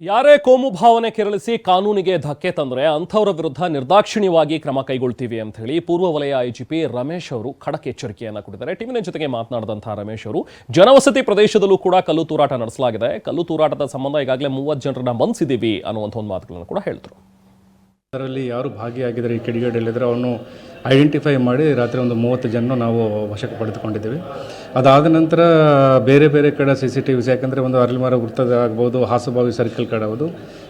ಯಾರೇ ಕೋಮು ಭಾವನೆ ಕೆರಳಿಸಿ ಕಾನೂನಿಗೆ ಧಕ್ಕೆ ತಂದರೆ ಅಂಥವರ ವಿರುದ್ಧ ನಿರ್ದಾಕ್ಷಿಣ್ಯವಾಗಿ ಕ್ರಮ ಕೈಗೊಳ್ತೀವಿ ಅಂತ ಹೇಳಿ ಪೂರ್ವ ವಲಯ ಐಜಿಪಿ ರಮೇಶ್ ಅವರು ಖಡಕ್ ಎಚ್ಚರಿಕೆಯನ್ನು ಕೊಟ್ಟಿದ್ದಾರೆ. ಟಿವಿನ ಜೊತೆಗೆ ಮಾತನಾಡಿದಂತಹ ರಮೇಶ್ ಅವರು, ಜನವಸತಿ ಪ್ರದೇಶದಲ್ಲೂ ಕೂಡ ಕಲ್ಲು ತೂರಾಟ ನಡೆಸಲಾಗಿದೆ. ಕಲ್ಲು ತೂರಾಟದ ಸಂಬಂಧ ಈಗಾಗಲೇ ಮೂವತ್ತು ಜನರನ್ನ ಬಂಧಿಸಿದ್ದೀವಿ ಅನ್ನುವಂಥ ಒಂದು ಮಾತುಗಳನ್ನು ಕೂಡ ಹೇಳಿದ್ರು ಅದರಲ್ಲಿ ಯಾರು ಭಾಗಿಯಾಗಿದ್ದಾರೆ ಈ ಕಿಡಿಗೇಡಿಯಲ್ಲಿದ್ದರೆ ಅವನು ಐಡೆಂಟಿಫೈ ಮಾಡಿ ರಾತ್ರಿ ಒಂದು ಮೂವತ್ತು ಜನ ನಾವು ವಶಕ್ಕೆ ಪಡೆದುಕೊಂಡಿದ್ದೀವಿ. ಅದಾದ ನಂತರ ಬೇರೆ ಬೇರೆ ಕಡೆ ಸಿ ಸಿ ಟಿ ವಿಸ್ ಯಾಕಂದರೆ ಒಂದು ಅರಳಿಮರ ವೃತ್ತದ ಆಗ್ಬೋದು, ಹಾಸುಬಾವಿ ಸರ್ಕಲ್ ಕಡೆ ಆಗ್ಬೋದು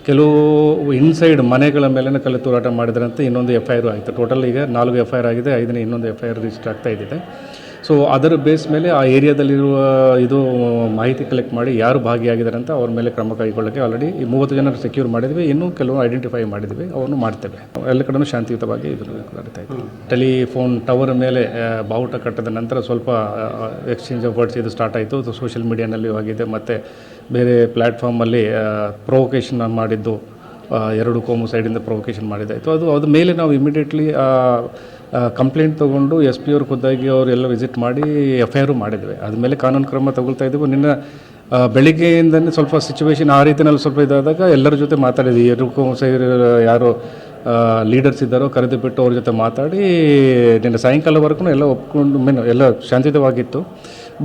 ಕೆಲವು ಇನ್ಸೈಡ್ ಮನೆಗಳ ಮೇಲೇ ಕಲ್ಲು ತೂರಾಟ ಮಾಡಿದ್ರಂತೆ ಇನ್ನೊಂದು ಎಫ್ ಐ ಆರ್ ಆಯಿತು. ಟೋಟಲ್ ಈಗ ನಾಲ್ಕು ಎಫ್ ಐ ಆರ್ ಆಗಿದೆ, ಐದನೇ ಇನ್ನೊಂದು ಎಫ್ ಐ ಆರ್ ರಿಜಿಸ್ಟರ್ ಆಗ್ತಾ ಇದೆ ಸೊ ಅದರ ಬೇಸ್ ಮೇಲೆ ಆ ಏರಿಯಾದಲ್ಲಿರುವ ಇದು ಮಾಹಿತಿ ಕಲೆಕ್ಟ್ ಮಾಡಿ ಯಾರು ಭಾಗಿಯಾಗಿದ್ದಾರೆ ಅಂತ ಅವ್ರ ಮೇಲೆ ಕ್ರಮ ಕೈಗೊಳ್ಳೋಕ್ಕೆ ಆಲ್ರೆಡಿ ಈ ಮೂವತ್ತು ಜನ ಸೆಕ್ಯೂರ್ ಮಾಡಿದ್ವಿ. ಇನ್ನೂ ಕೆಲವು ಐಡೆಂಟಿಫೈ ಮಾಡಿದ್ವಿ. ಅವನ್ನು ಮಾಡ್ತೇವೆ. ಎಲ್ಲ ಕಡೆ ಶಾಂತಿಯುತವಾಗಿ ಇದು ನಡೀತಾ ಇದೆ ಟೆಲಿಫೋನ್ ಟವರ್ ಮೇಲೆ ಬಾವುಟ ಕಟ್ಟದ ನಂತರ ಸ್ವಲ್ಪ ಎಕ್ಸ್ಚೇಂಜ್ ಆಫ್ ವರ್ಡ್ಸ್ ಇದು ಸ್ಟಾರ್ಟ್ ಆಯಿತು. ಸೋಷಿಯಲ್ ಮೀಡಿಯಾನಲ್ಲಿ ಆಗಿದೆ. ಮತ್ತು ಬೇರೆ ಪ್ಲ್ಯಾಟ್ಫಾರ್ಮಲ್ಲಿ ಪ್ರೊವೊಕೇಶನ್ ಮಾಡಿದ್ದು ಎರಡು ಕೋಮು ಸೈಡಿಂದ ಪ್ರೊವೊಕೇಶನ್ ಮಾಡಿದ್ದಾಯಿತು. ಅದು ಅದ್ರ ಮೇಲೆ ನಾವು ಇಮಿಡಿಯೇಟ್ಲಿ ಕಂಪ್ಲೇಂಟ್ ತೊಗೊಂಡು ಎಸ್ ಪಿ ಅವ್ರು ಖುದ್ದಾಗಿ ಅವರೆಲ್ಲ ವಿಸಿಟ್ ಮಾಡಿ ಎಫ್ ಐ ಆರು ಮಾಡಿದ್ವಿ. ಅದ್ಮೇಲೆ ಕಾನೂನು ಕ್ರಮ ತಗೊಳ್ತಾ ಇದ್ದೀವಿ. ನಿನ್ನ ಬೆಳಿಗ್ಗೆಯಿಂದನೇ ಸ್ವಲ್ಪ ಸಿಚುವೇಶನ್ ಆ ರೀತಿಯಲ್ಲಿ ಸ್ವಲ್ಪ ಇದಾದಾಗ ಎಲ್ಲರ ಜೊತೆ ಮಾತಾಡಿದ್ವಿ. ಎರಡು ಸೈರ್ ಯಾರು ಲೀಡರ್ಸ್ ಇದ್ದಾರೋ ಕರೆದು ಬಿಟ್ಟು ಅವ್ರ ಜೊತೆ ಮಾತಾಡಿ ನಿನ್ನೆ ಸಾಯಂಕಾಲವರೆಗೂ ಎಲ್ಲ ಒಪ್ಕೊಂಡು, ಮೀನು ಎಲ್ಲ ಶಾಂತಿಯುತವಾಗಿತ್ತು.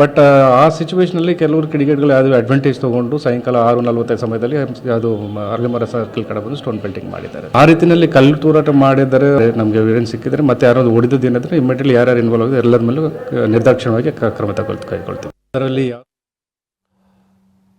ಬಟ್ ಆ ಸಿಚುವೇಶನಲ್ಲಿ ಕೆಲವರು ಕ್ರಿಕೆಟ್ಗಳು ಯಾವುದೇ ಅಡ್ವಾಂಟೇಜ್ ತೊಗೊಂಡು ಸಾಯಂಕಾಲ ಆರು ನಲವತ್ತೈದು ಸಮಯದಲ್ಲಿ ಅದು ಅರಳಿಮರ ಸರ್ಕಲ್ ಕಡೆ ಬಂದು ಸ್ಟೋನ್ ಪೇಂಟಿಂಗ್ ಮಾಡಿದ್ದಾರೆ. ಆ ರೀತಿಯಲ್ಲಿ ಕಲ್ಲು ತೂರಾಟ ಮಾಡಿದರೆ ನಮಗೆ ಎವಿಡೆನ್ಸ್ ಸಿಕ್ಕಿದರೆ ಮತ್ತೆ ಏನಾದರೆ ಇಮಿಡಿಯೇಟ್ಲಿ ಯಾರ್ಯಾರು ಇನ್ವಾಲ್ವ್ ಆಗಿದೆ ಎಲ್ಲರ ಮೇಲೂ ನಿರ್ದಾಕ್ಷಿಣ್ಯವಾಗಿ ಕ್ರಮ ತಗೊಳ್ತು, ಕೈಗೊಳ್ತೀವಿ. ಅದರಲ್ಲಿ